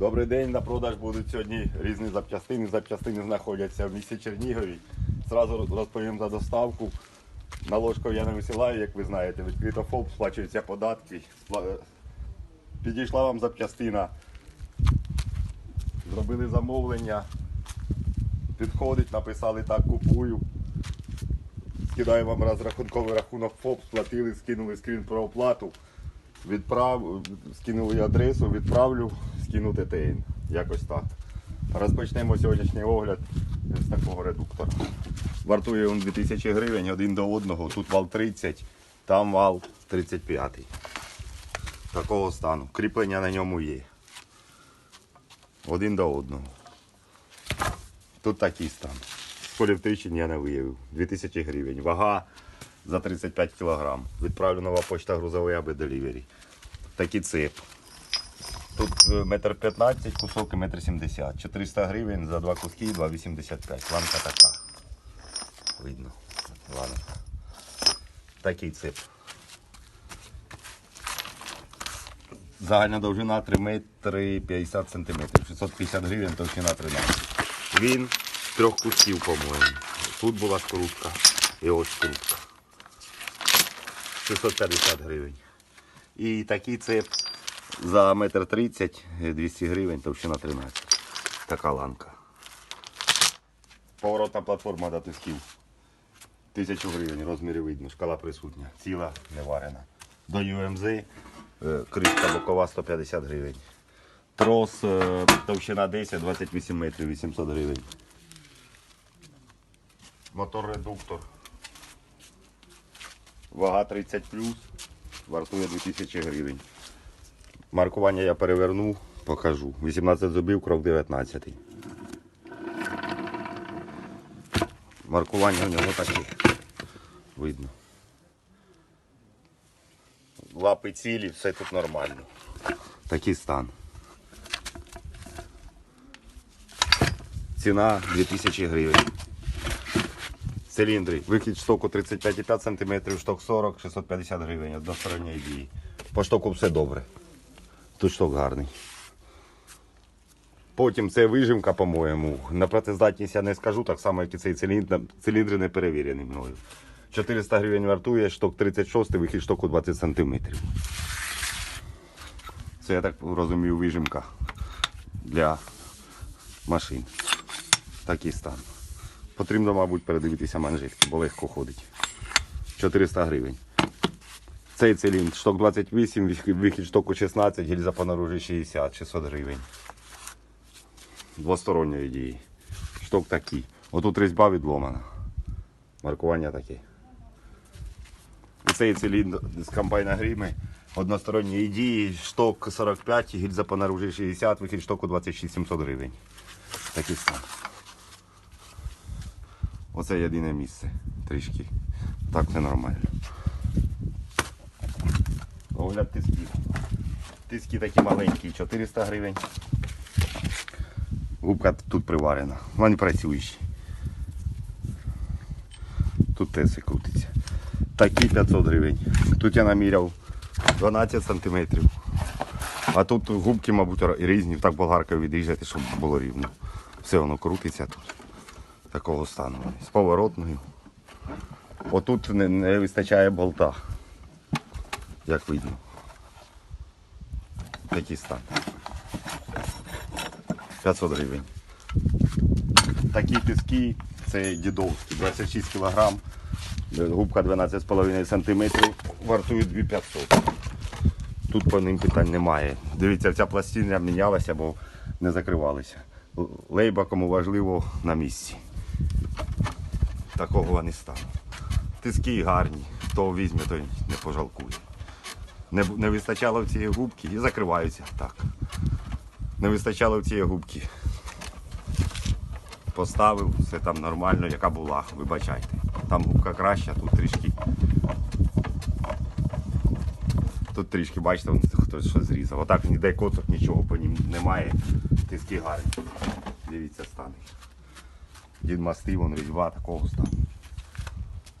Добрий день, на продаж будуть сьогодні різні запчастини. Запчастини знаходяться в місті Чернігові. Зразу розповім за доставку. Наложкою я не висилаю, як ви знаєте. Відкрито ФОП, сплачуються податки. Підійшла вам запчастина. Зробили замовлення. Підходить, написали так, купую. Скидаю вам розрахунковий рахунок ФОП, сплатили, скинули скрін про оплату. Відправ... Скинули адресу, відправлю, скину ТТН. Якось так. Розпочнемо сьогоднішній огляд з такого редуктора. Вартує він 2000 гривень один до одного. Тут вал 30, там вал 35. Такого стану. Кріплення на ньому є. Один до одного. Тут такий стан. Сколів тріщин я не виявив. 2000 гривень. Вага за 35 кг. Відправлю нова почта грузовий аби делівері. Такий цеп. Тут е, метр 15, кусок і метр 70. 400 гривень за два куски 2,85. Ланка така. Видно. Ланка. Такий цеп. Загальна довжина 3 метри 50 сантиметрів. 650 гривень, товщина 13. Він з трьох кусків, по-моєму. Тут була скрутка і ось скрутка. 650 гривень. І такий цеп за метр 30, 200 гривень, товщина 13. Така ланка. Поворотна платформа до тисків. 1000 гривень, розміри видно, шкала присутня. Ціла, не варена. До UMZ е, кришка бокова 150 гривень. Трос е, товщина 10, 28 метрів, 800 гривень. Мотор-редуктор. Вага 30 вартує 2000 гривень. Маркування я переверну, покажу. 18 зубів, крок 19. Маркування у нього таке. Видно. Лапи цілі, все тут нормально. Такий стан. Ціна 2000 гривень. Циліндри. Вихід штоку 35,5 см, шток 40, 650 гривень, односторонньої дії. По штоку все добре. Шток гарний. Потім це вижимка, по-моєму. На працездатність я не скажу, так само, як і цей циліндр, циліндри не перевірені мною. 400 гривень вартує, шток 36, вихід штоку 20 см. Це я так розумію, вижимка для машин. Такий стан. Потрібно, мабуть, передивитися манжетки, бо легко ходить. 400 гривень. Цей циліндр, шток 28, вихід- штоку 16, гільза по наружі 60, 600 гривень. Двосторонньої дії. Шток такий. Отут різьба відломана. Маркування таке. І цей циліндр з комбайна гріми односторонньої дії, шток 45, гільза по наружі 60, вихід штоку 26 700 гривень. Такий стан. Оце єдине місце. Трішки. Так все нормально. Огляд тисків. Тиски такі маленькі, 400 гривень. Губка тут приварена. Вони працюючі. Тут теси крутиться. Такі 500 гривень. Тут я наміряв 12 сантиметрів. А тут губки, мабуть, різні, так болгаркою відрізати, щоб було рівно. Все воно крутиться тут. Такого стану. З поворотною. Отут не, не вистачає болта. Як видно. Такий стан. 500 гривень. Такі тиски, це дідовські, 26 кг, губка 12,5 см, вартують 2500. Тут по ним питань немає. Дивіться, ця пластина мінялася, бо не закривалися. Лейба, кому важливо, на місці. Такого вони стануть. Тиски гарні, хто візьме, той не пожалкує. Не, не вистачало в цієї губки і закриваються так. Не вистачало в цієї губки. Поставив, все там нормально, яка була, вибачайте. Там губка краща, тут трішки. Тут трішки, бачите, хтось щось зрізав. Отак ніде коток, нічого по ним немає. Тиски гарні. Дивіться стани. Дід мастив, вон різьба такого стану.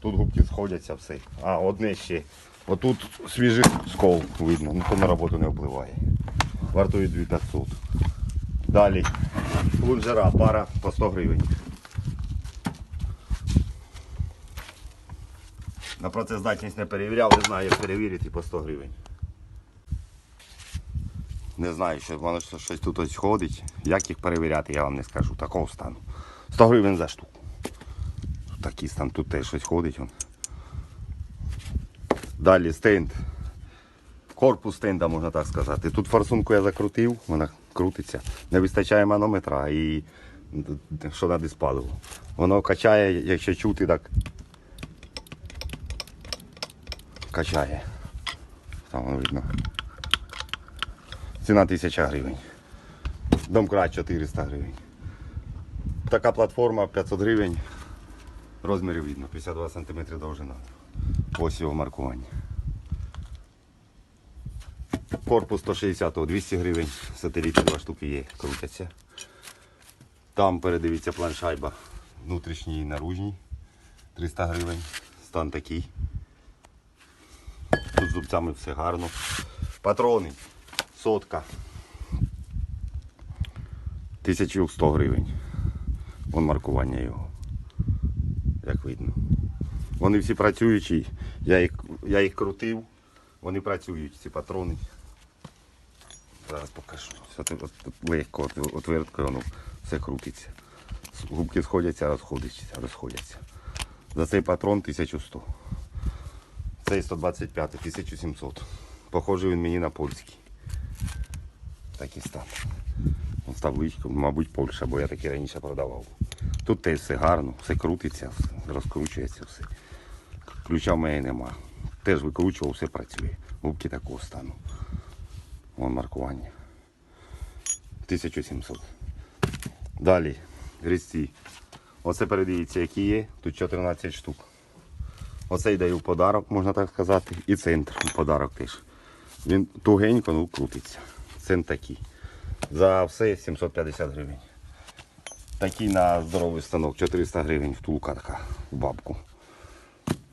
Тут губки сходяться все. А, одне ще. Отут свіжий скол видно, ну то на роботу не впливає. Вартує 2500. Далі. Лунжера, пара по 100 гривень. На працездатність не перевіряв, не знаю, як перевірити по 100 гривень. Не знаю, що воно що- щось тут ось ходить. Як їх перевіряти, я вам не скажу. Такого стану. 100 гривень за штуку. Такий стан, тут теж щось ходить. Далі стенд. Корпус стенда, можна так сказати. Тут форсунку я закрутив, вона крутиться. Не вистачає манометра і що на диспаливу. Воно качає, якщо чути, так качає. Там видно. Ціна 1000 гривень. Домкрат 400 гривень. Така платформа 500 гривень. Розмірів видно, 52 см довжина. Ось його маркування. Корпус 160 200 гривень. Сателіти два штуки є, крутяться. Там передивіться планшайба. Внутрішній і наружній. 300 гривень. Стан такий. Тут з зубцями все гарно. Патрони. Сотка. 1100 гривень. Вон маркування його. Як видно. Вони всі працюючі. Я їх, я їх крутив. Вони працюють, ці патрони. Зараз покажу. Все тут, от, легко, от, отверткою воно все крутиться. Губки сходяться, розходяться, розходяться. За цей патрон 1100. Цей 125, 1700. Похожий він мені на польський. Такий стан. Ось табличка, мабуть, Польща, бо я такі раніше продавав. Тут теж все гарно, все крутиться, розкручується все. Ключа в мене нема. Теж викручував, все працює. Губки такого стану. Вон маркування. 1700. Далі. Різці. Оце передивіться, які є. Тут 14 штук. Оцей даю в подарок, можна так сказати. І центр в подарок теж. Він тугенько, ну крутиться. Центр такий. За все 750 гривень. Такий на здоровий станок, 400 гривень втулка така в бабку.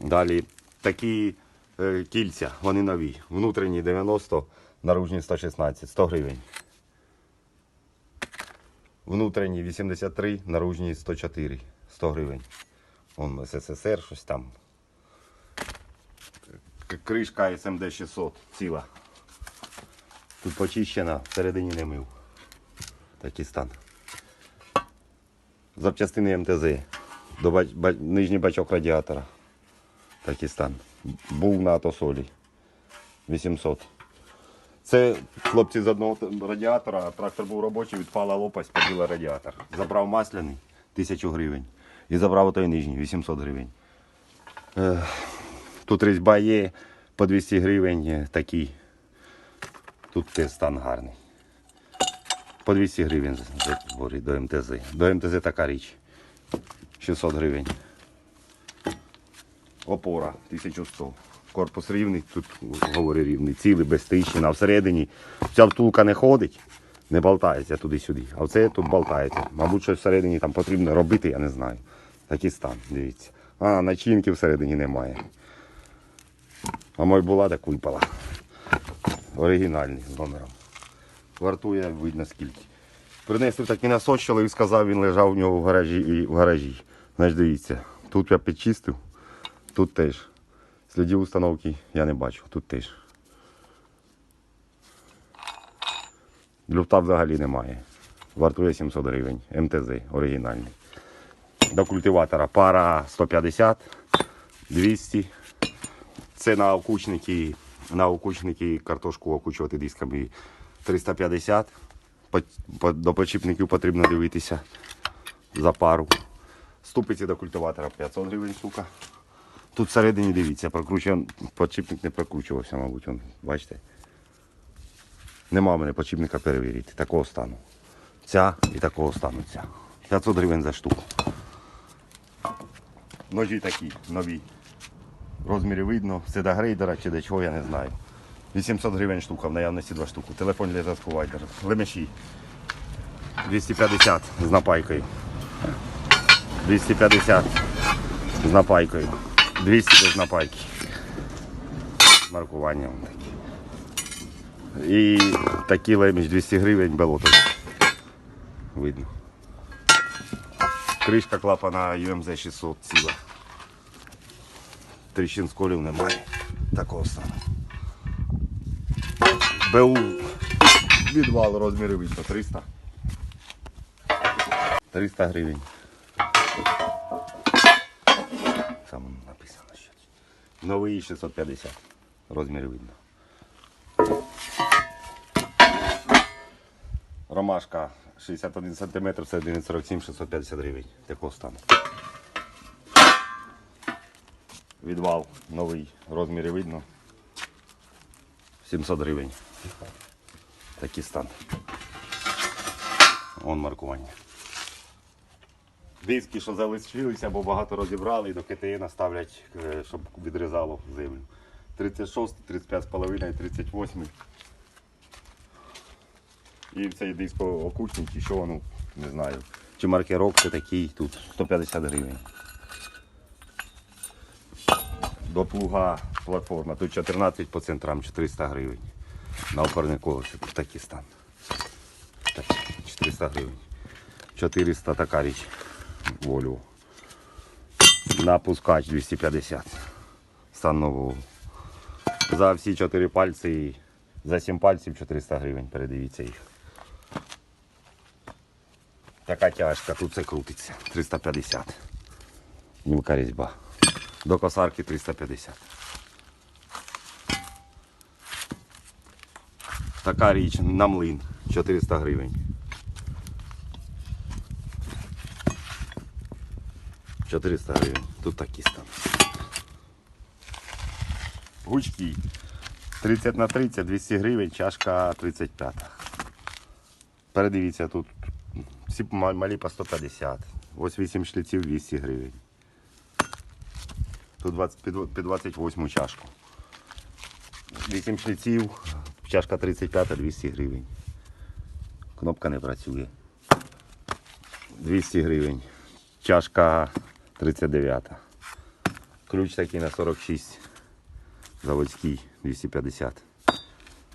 Далі такі е, кільця, вони нові. Внутрішні 90, наружні 116, 100 гривень. Внутрішні 83, наружні 104, 100 гривень. Вон СССР, щось там. Кришка СМД 600 ціла. Тут почищена, всередині не мив. Такий стан. Запчастини МТЗ. До бач, ба- нижній бачок радіатора. Такий стан. Був на атосолі. 800. Це хлопці з одного радіатора, трактор був робочий, відпала лопасть, побила радіатор. Забрав масляний 1000 гривень. І забрав той нижній 800 гривень. Е, Тут різьба є по 200 гривень е, такий. Тут теж стан гарний. По 200 гривень до МТЗ. До МТЗ така річ. 600 гривень. Опора 1100. Корпус рівний, тут говорю рівний, цілий, без тріщин, а всередині ця втулка не ходить, не болтається туди-сюди. А оце тут болтається. Мабуть, щось всередині там потрібно робити, я не знаю. Такий стан, дивіться. А, начинки всередині немає. А мой була так випала. Оригінальний з номером. Вартує, видно скільки. Принесли такий насос, чоловік сказав, він лежав у нього в гаражі. І в гаражі. Значить, дивіться, тут я підчистив, тут теж. Слідів установки я не бачу, тут теж. Люфта взагалі немає. Вартує 700 гривень. МТЗ оригінальний. До культиватора пара 150, 200. Це на окучники, на окучники картошку окучувати дисками 350. По- по- До почіпників потрібно дивитися за пару. Ступиці до культиватора 500 гривень штука. Тут всередині дивіться, прокручує, почіпник не прокручувався, мабуть, он, бачите. Нема в мене почіпника перевірити. Такого стану. Ця і такого стану ця. 500 гривень за штуку. Ножі такі, нові. Розміри видно, це до грейдера чи до чого, я не знаю. 800 гривень штука, в наявності два штуки. Телефон для зв'язку вайдер. Лемеші. 250 з напайкою. 250 з напайкою. 200 без напайки. Маркування. вон такі. І такий леміш 200 гривень болото. видно. Кришка клапана UMZ 600 ціла. Тріщин сколів немає. Такого стану. БУ відвал розміри видно 300. 300 гривень. Що. Новий 650. Розміри видно. Ромашка 61 см, це 1,47 650 гривень. Такого стану. Відвал новий, розміри видно. 700 гривень. Такий стан. Вон маркування. Диски, що залишилися, бо багато розібрали і до КТН ставлять, е, щоб відрізало землю. 36, 35,5, 38. І цей диск окучник, і що, ну, не знаю. Чи маркерок це такий, тут 150 гривень. До плуга платформа. Тут 14 по центрам, 400 гривень. На опорний колесо тут такий стан. Так, 400 гривень. 400 така річ. Волю. На пускач 250. Стан нового. За всі 4 пальці, за 7 пальців 400 гривень. Передивіться їх. Така тяжка, тут це крутиться. 350. Мілка різьба. До косарки 350. Така річ на млин 400 гривень. 400 гривень. Тут такі стан. Гучки 30 на 30, 200 гривень, чашка 35. Передивіться, тут всі малі по 150. Ось 8 шліців 200 гривень. Тут 20, під, під 28 чашку. 8 шліців, чашка 35, 200 гривень. Кнопка не працює. 200 гривень. Чашка 39. Ключ такий на 46. Заводський 250.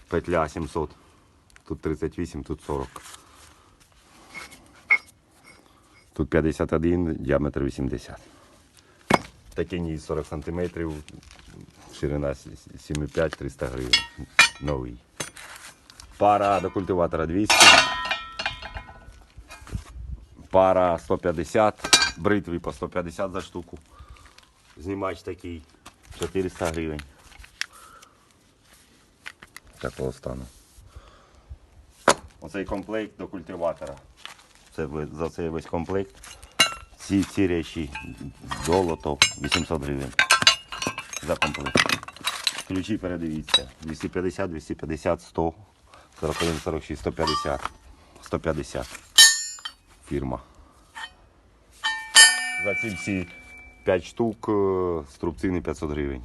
Петля 700. Тут 38, тут 40. Тут 51, діаметр 80. Такі ніж 40 см, ширина 7,5, 300 гривень. Новий. Пара до культиватора 200. Пара 150, бритві по 150 за штуку. Знімач такий 400 гривень. Такого стану. Оцей комплект до культиватора. Це за цей весь комплект. Ці, ці речі золото 800 гривень. За комплект. Ключі передивіться. 250, 250, 100, 41, 46, 150. 150. Фірма. За ці всі 5 штук е, струбцини 500 гривень.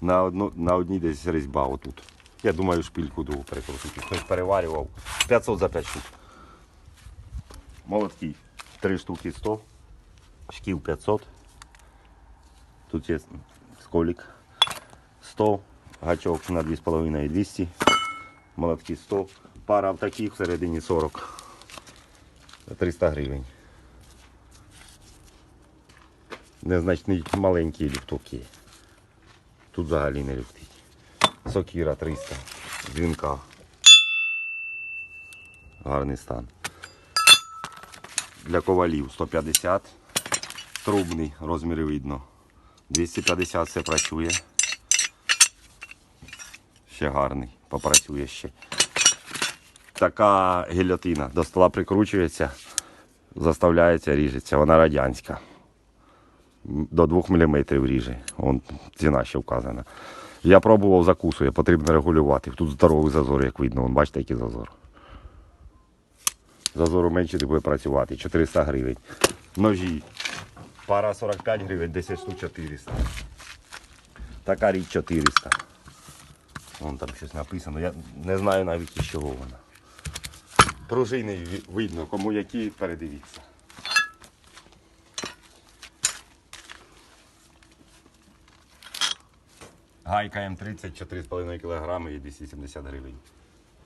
На, одну, на одній десь різьба отут. Я думаю, шпильку другу перекрутити. Хтось переварював. 500 за 5 штук. Молотки. 3 штуки 100. Шкіл 500. Тут є сколік 100. Гачок на 2,5 200. Молотки 100. Пара в таких всередині 40. 300 гривень. Незначний маленький люфток є. Тут взагалі не люфтить. Сокіра 300. Дзвінка. Гарний стан. Для ковалів 150. Трубний, розміри видно. 250 все працює. Ще гарний, попрацює ще. Така гільотина до стола прикручується, заставляється, ріжеться. Вона радянська. До 2 мм ріже. Вон ціна ще вказана. Я пробував закусує, потрібно регулювати. Тут здоровий зазор, як видно. Вон, бачите, який зазор. Зазору менше не буде працювати. 400 гривень. Ножі. Пара 45 гривень, 10 штук 400. Така річ 400. Вон там щось написано. Я не знаю навіть із чого вона. Пружини видно, кому які передивіться. Гайка М30 4,5 кг і 270 гривень.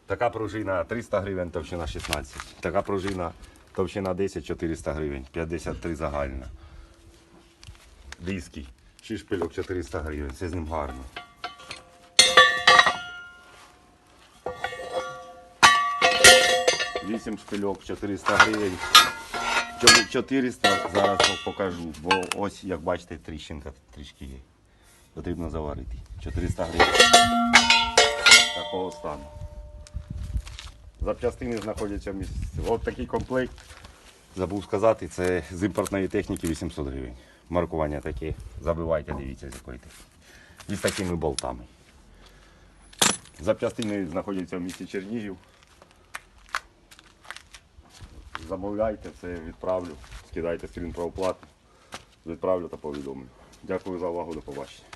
Така пружина 300 гривень, товщина 16. Така пружина товщина 10 400 гривень, 53 загальна. Диски. 6 шпильок 400 гривень. Це з ним гарно. Вісім шпильок 400 гривень. Чому 400 зараз покажу, бо ось як бачите тріщинка трішки є. Потрібно заварити. 400 гривень. Такого стану. Запчастини знаходяться в місці. От такий комплект. Забув сказати, це з імпортної техніки 800 гривень. Маркування таке. Забивайте, дивіться з якої техніки. І з такими болтами. Запчастини знаходяться в місті Чернігів. Замовляйте, це відправлю. Скидайте скрін про оплату. Відправлю та повідомлю. Дякую за увагу, до побачення.